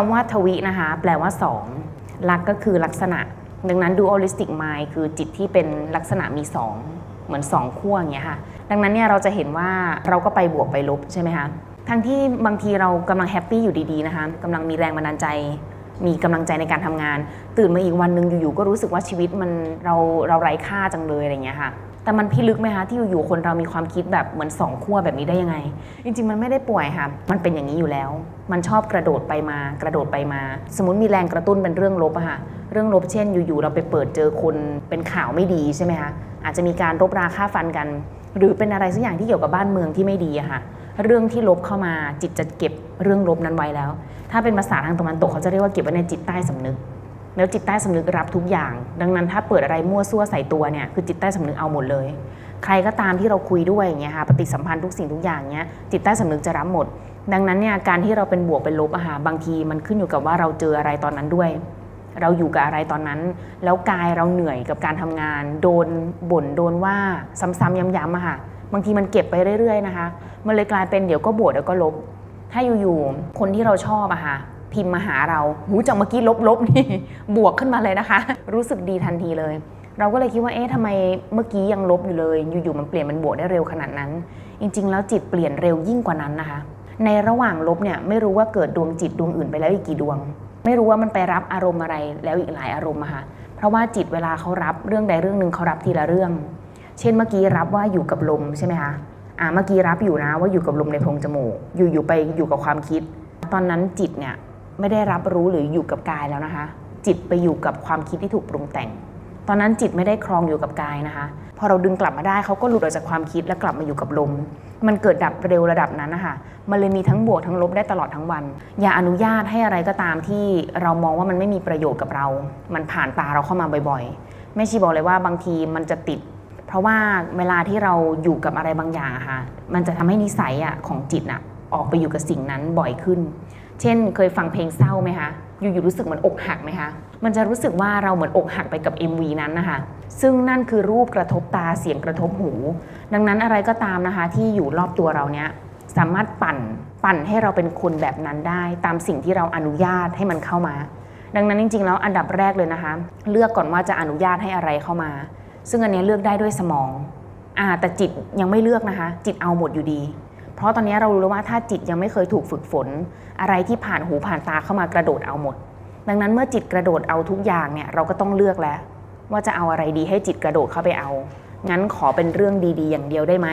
คำว่าทวินะคะ แปลว่าสองลักษณ์ก็คือลักษณะ ดังนั้น dualistic mind คือจิตที่เป็นลักษณะมีสองเหมือนสองขั้วอย่างเงี้ยค่ะ ดังนั้นเนี่ยเราจะเห็นว่าเราก็ไปบวกไปลบใช่ไหมคะทั้งที่บางทีเรากำลังแฮปปี้อยู่ดีๆนะคะกำลังมีแรงบันดาลใจ มีกำลังใจในการทำงาน ตื่นมาอีกวันหนึ่งอยู่ๆก็รู้สึกว่าชีวิตมันเราเราไร้ค่าจังเลยอะไรเงี้ยค่ะ แต่มันพิลึกไหมคะที่อยู่ๆคนเรามีความคิดแบบเหมือนสองขั้วแบบนี้ได้ยังไง จริง ๆ มันไม่ได้ป่วยค่ะมันเป็นอย่างนี้อยู่แล้ว มันชอบกระโดดไปมากระโดดไปมา สมมติมีแรงกระตุ้นเป็นเรื่องลบอะค่ะเรื่องลบเช่น อยู่ๆเราไปเปิดเจอคนเป็นข่าวไม่ดีใช่ไหมคะอาจจะมีการรบราฆ่าฟันกัน หรือเป็นอะไรสักอย่างที่เกี่ยวกับบ้านเมืองที่ไม่ดีอะค่ะเรื่องที่ลบเข้ามาจิตจะเก็บเรื่องลบนั้นไว้แล้ว ถ้าเป็นภาษาทางตะวันตกเขาจะเรียกว่าเก็บไว้ในจิตใต้สำนึก แล้วจิตใต้สำนึกรับทุกอย่าง ดังนั้นถ้าเปิดอะไรมั่วซั่วใส่ตัวเนี่ยคือจิตใต้สำนึกเอาหมดเลย ใครก็ตามที่เราคุยด้วยอย่างเงี้ยค่ะปฏิสัมพันธ์ทุกสิ่งทุกอย่างเนี้ยจิตใต้สำนึกจะรับหมด ดังนั้นเนี่ยการที่เราเป็นบวกเป็นลบอะค่ะบางทีมันขึ้นอยู่กับว่าเราเจออะไรตอนนั้นด้วย เราอยู่กับอะไรตอนนั้น แล้วกายเราเหนื่อยกับการทำงาน โดนบ่นโดนว่าซ้ำๆย้ำๆอะค่ะบางทีมันเก็บไปเรื่อยๆนะคะ มันเลยกลายเป็นเดี๋ยวก็บวกเดี๋ยวก็ลบ ถ้าอยู่ๆคนที่เราชอบอะค่ะ พิมพ์มาหาเรา หูจากเมื่อกี้ลบๆนี่ บวกขึ้นมาเลยนะคะ รู้สึกดีทันทีเลย เราก็เลยคิดว่า เอ๊ะทำไมเมื่อกี้ยังลบอยู่เลย อยู่ๆ มันเปลี่ยนเป็นบวกได้เร็วขนาดนั้น จริง ๆ แล้วจิตเปลี่ยนเร็วยิ่งกว่านั้นนะคะ ในระหว่างลบเนี่ยไม่รู้ว่าเกิดดวงจิตดวงอื่นไปแล้วอีกกี่ดวง ไม่รู้ว่ามันไปรับอารมณ์อะไรแล้วอีกหลายอารมณ์อะค่ะ เพราะว่าจิตเวลาเขารับเรื่องใดเรื่องหนึ่งเขารับทีละเรื่อง เช่นเมื่อกี้รับว่าอยู่กับลมใช่ไหมคะอ่าเมื่อกี้รับอยู่นะว่าอยู่กับลมในโพรงจมูก อยู่อยู่ไปอยู่กับความคิด ตอนนั้นจิตเนี่ย ไม่ได้รับรู้หรืออยู่กับกายแล้วนะคะ จิตไปอยู่กับความคิดที่ถูกปรุงแต่ง ตอนนั้นจิตไม่ได้ครองอยู่กับกายนะคะ พอเราดึงกลับมาได้เขาก็หลุดออกจากความคิดและกลับมาอยู่กับลม มันเกิดดับเร็วระดับนั้นนะคะมันเลยมีทั้งบวกทั้งลบได้ตลอดทั้งวัน อย่าอนุญาตให้อะไรก็ตามที่เรามองว่ามันไม่มีประโยชน์กับเรา มันผ่านตาเราเข้ามาบ่อยๆแม่ชีบอกเลยว่าบางทีมันจะติดเพราะว่าเวลาที่เราอยู่กับอะไรบางอย่างะค่ะ มันจะทำให้นิสัยอะของจิตอะ ออกไปอยู่กับสิ่งนั้นบ่อยขึ้น เช่น เคยฟังเพลงเศร้าไหมคะ อยู่ๆรู้สึกเหมือนอกหักไหมคะ มันจะรู้สึกว่าเราเหมือนอกหักไปกับ MV นั้นนะคะ ซึ่งนั่นคือรูปกระทบตาเสียงกระทบหู ดังนั้นอะไรก็ตามนะคะ ที่อยู่รอบตัวเราเนี้ยสามารถปั่นปั่นให้เราเป็นคนแบบนั้นได้ ตามสิ่งที่เราอนุญาตให้มันเข้ามา ดังนั้นจริง ๆ แล้วอันดับแรกเลยนะคะ เลือกก่อนว่าจะอนุญาตให้อะไรเข้ามา ซึ่งอันนี้เลือกได้ด้วยสมองอ่าแต่จิตยังไม่เลือกนะคะ จิตเอาหมดอยู่ดี เพราะตอนนี้เรารู้แล้วว่าถ้าจิตยังไม่เคยถูกฝึกฝน อะไรที่ผ่านหูผ่านตาเข้ามากระโดดเอาหมด ดังนั้นเมื่อจิตกระโดดเอาทุกอย่างเนี่ยเราก็ต้องเลือกแล้ว ว่าจะเอาอะไรดีให้จิตกระโดดเข้าไปเอา งั้นขอเป็นเรื่องดีๆ อย่างเดียวได้ไหม